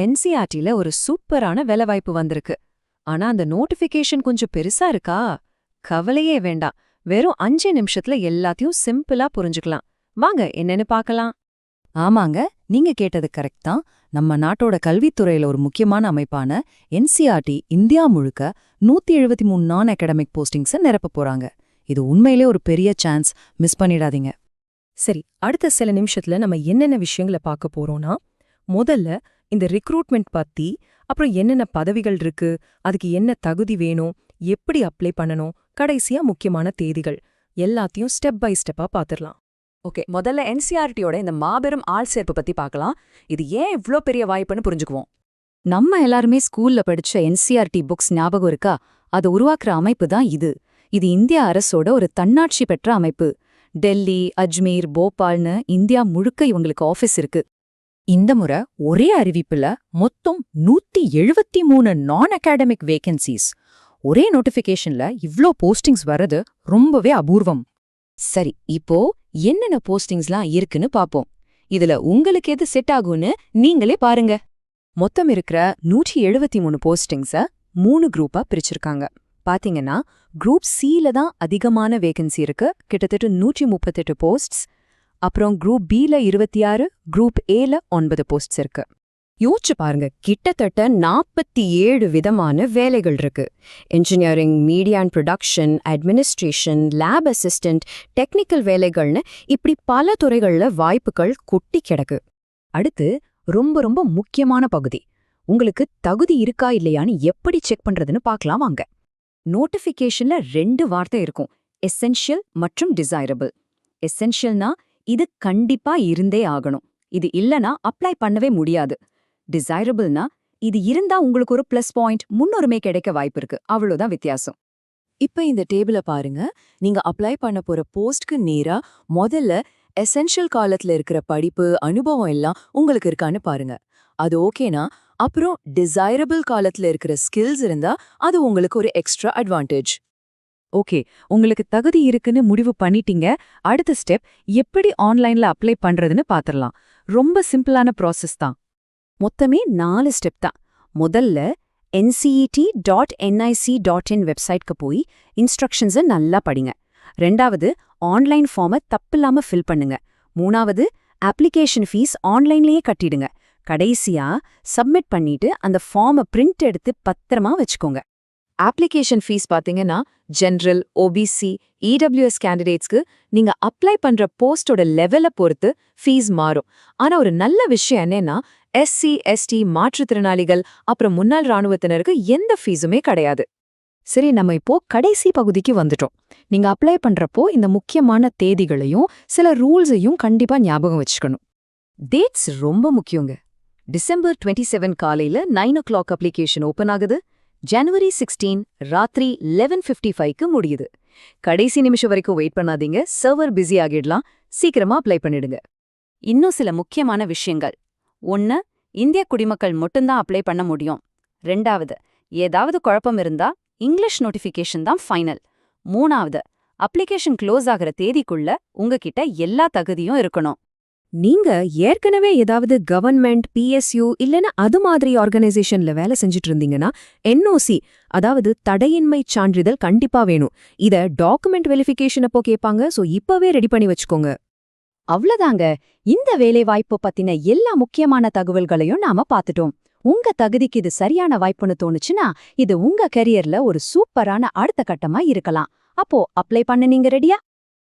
என்சிஆர்டில ஒரு சூப்பரான வேலைவாய்ப்பு வந்திருக்கு. ஆனா அந்த நோட்டிஃபிகேஷன் கொஞ்சம் பெருசா இருக்கா? கவலையே வேண்டாம். வெறும் அஞ்சு நிமிஷத்துல எல்லாத்தையும் சிம்பிளா புரிஞ்சுக்கலாம். வாங்க என்னன்னு பார்க்கலாம். ஆமாங்க நீங்க கேட்டது கரெக்ட் தான். நம்ம நாட்டோட கல்வித்துறையில ஒரு முக்கியமான அமைப்பான என்சிஆர்டி இந்தியா முழுக்க நூத்தி எழுபத்தி மூணு நான் அகாடமிக் போஸ்டிங்ஸை நிரப்ப போறாங்க. இது உண்மையிலே ஒரு பெரிய சான்ஸ் மிஸ் பண்ணிடாதீங்க. சரி அடுத்த சில நிமிஷத்துல நம்ம என்னென்ன விஷயங்களை பார்க்க போறோம்னா முதல்ல இந்த ரிக்ரூட்மெண்ட் பத்தி அப்புறம் என்னென்ன பதவிகள் இருக்கு அதுக்கு என்ன தகுதி வேணும் எப்படி அப்ளை பண்ணணும் கடைசியா முக்கியமான தேதிகள் எல்லாத்தையும் ஸ்டெப் பை ஸ்டெப்பா பாத்துரலாம். ஓகே முதல்ல என்சிஆர்டியோட இந்த மாபெரும் ஆள் சேர்ப்பு பத்தி பார்க்கலாம் இது ஏன் இவ்ளோ பெரிய வாய்ப்புன்னு புரிஞ்சுக்குவோம். நம்ம எல்லாருமே ஸ்கூல்ல படிச்ச என்சிஆர்டி புக்ஸ் ஞாபகம் இருக்கா? அது உருவாக்குற அமைப்பு தான் இது. இது இந்திய அரசோட ஒரு தன்னாட்சி பெற்ற அமைப்பு. டெல்லி அஜ்மீர் போபால்னு இந்தியா முழுக்க இவங்களுக்கு ஆஃபீஸ் இருக்கு. இந்த முறை ஒரே அறிவிப்புல மொத்தம் நூத்தி எழுபத்தி மூணு நான் அகாடமிக் வேகன்சிஸ் ஒரே நோட்டிஃபிகேஷன்ல இவ்ளோ போஸ்டிங்ஸ் வர்றது ரொம்பவே அபூர்வம். சரி இப்போ என்னென்ன போஸ்டிங்ஸ்லாம் இருக்குன்னு பாப்போம். இதுல உங்களுக்கு எது செட் ஆகும்னு நீங்களே பாருங்க. மொத்தம் இருக்கிற நூற்றி எழுபத்தி மூணு போஸ்டிங்ஸ மூணு குரூப்பா பிரிச்சிருக்காங்க. பாத்தீங்கன்னா குரூப் சில தான் அதிகமான வேகன்சி இருக்கு. கிட்டத்தட்ட நூற்றி முப்பத்தெட்டு போஸ்ட்ஸ் அப்புறம் குரூப் பில இருபத்தி ஆறு குரூப் ஏல ஒன்பது போஸ்ட்ஸ் இருக்கு. யோசிச்சு பாருங்க கிட்டத்தட்ட நாற்பத்தி ஏழு விதமான வேலைகள் இருக்கு. Engineering media and production administration lab assistant technical வேலைகள்னு இப்படி பல துறைகள்ல வாய்ப்புகள் கொட்டி கிடக்கு. அடுத்து ரொம்ப ரொம்ப முக்கியமான பகுதி. உங்களுக்கு தகுதி இருக்கா இல்லையான்னு எப்படி செக் பண்றதுன்னு பார்க்கலாம் வாங்க. நோட்டிஃபிகேஷன்ல ரெண்டு வார்த்தை இருக்கும் எசென்ஷியல் மற்றும் டிசைரபிள் எசென்ஷியல்னா இது கண்டிப்பா இருந்தே ஆகணும். இது இல்லனா அப்ளை பண்ணவே முடியாது. டிசைரபிள்னா இது இருந்தா உங்களுக்கு ஒரு பிளஸ் பாயிண்ட் முன்னுரிமை கிடைக்க வாய்ப்பு இருக்கு. அவ்வளோதான் வித்தியாசம். இப்ப இந்த டேபிள பாருங்க. நீங்க அப்ளை பண்ண போற போஸ்ட்க்கு நேரா முதல்ல எசென்ஷியல் காலத்துல இருக்கிற படிப்பு அனுபவம் எல்லாம் உங்களுக்கு இருக்கான்னு பாருங்க. அது ஓகேனா அப்புறம் டிசைரபிள் காலத்துல இருக்கிற ஸ்கில்ஸ் இருந்தா அது உங்களுக்கு ஒரு எக்ஸ்ட்ரா அட்வான்டேஜ் ஓகே உங்களுக்கு தகுதி இருக்குன்னு முடிவு பண்ணிட்டீங்க. அடுத்த ஸ்டெப் எப்படி ஆன்லைன்ல அப்ளை பண்றதுன்னு பாத்திரலாம். ரொம்ப சிம்பிளான ப்ராசஸ் தான். மொத்தமே நாலு ஸ்டெப் தான். முதல்ல NCET dot NIC dot in வெப்சைட்க்கு போய் இன்ஸ்ட்ரக்ஷன்ஸை நல்லா படிங்க. ரெண்டாவது ஆன்லைன் ஃபார்மை தப்பில்லாம ஃபில் பண்ணுங்க. மூணாவது அப்ளிகேஷன் ஃபீஸ் ஆன்லைன்லயே கட்டிடுங்க. கடைசியா சப்மிட் பண்ணிட்டு அந்த ஃபார்மை பிரிண்ட் எடுத்து பத்திரமா வச்சுக்கோங்க. அப்ளிகேஷன் ஃபீஸ் பாத்தீங்கன்னா ஜெனரல் ஓபிசி இடபிள்யூஎஸ் கேண்டிடேட்ஸ்க்கு நீங்க அப்ளை பண்ற போஸ்டோட லெவல பொறுத்து ஃபீஸ் மாறும். ஆனா ஒரு நல்ல விஷயம் என்னன்னா எஸ்சி எஸ்டி மாற்றுத்திறனாளிகள் அப்புறம் முன்னாள் ராணுவத்தினருக்கு எந்த ஃபீஸுமே கிடையாது. சரி நம்ம இப்போ கடைசி பகுதிக்கு வந்துட்டோம். நீங்க அப்ளை பண்றப்போ இந்த முக்கியமான தேதிகளையும் சில ரூல்ஸையும் கண்டிப்பா ஞாபகம் வச்சுக்கணும். டேட்ஸ் ரொம்ப முக்கியங்க. டிசம்பர் டுவெண்ட்டி செவன் காலையில nine o'clock application open ஆகுது. ஜனவரி சிக்ஸ்டீன் ராத்திரி லெவன் ஃபிஃப்டி ஃபைவ்க்கு முடியுது. கடைசி நிமிஷம் வரைக்கும் வெயிட் பண்ணாதீங்க. சர்வர் பிஸி ஆகிடலாம். சீக்கிரமா அப்ளை பண்ணிடுங்க. இன்னும் சில முக்கியமான விஷயங்கள். ஒன்று இந்திய குடிமக்கள் மட்டும்தான் அப்ளை பண்ண முடியும். ரெண்டாவது ஏதாவது குழப்பம் இருந்தா இங்கிலீஷ் நோட்டிஃபிகேஷன் தான் ஃபைனல் மூணாவது அப்ளிகேஷன் க்ளோஸ் ஆகிற தேதிக்குள்ள உங்ககிட்ட எல்லா தகுதியும் இருக்கணும். நீங்க ஏற்கனவே ஏதாவது கவர்மெண்ட் பிஎஸ்யூ இல்லனா அது மாதிரி ஆர்கனைசேஷன்ல வேலை செஞ்சுட்டு இருந்தீங்கன்னா என்ஓசி அதாவது தடையின்மை சான்றிதழ் கண்டிப்பா வேணும். இத டாக்குமெண்ட் வெரிஃபிகேஷன் அப்போ கேட்பாங்க சோ இப்பவே ரெடி பண்ணி வச்சுக்கோங்க. அவ்வளதாங்க. இந்த வேலைவாய்ப்பு பத்தின எல்லா முக்கியமான தகவல்களையும் நாம பார்த்துட்டோம். உங்க தகுதிக்கு இது சரியான வாய்ப்புன்னு தோணுச்சுன்னா இது உங்க கெரியர்ல ஒரு சூப்பரான அடுத்த கட்டமா இருக்கலாம். அப்போ அப்ளை பண்ண நீங்க ரெடியா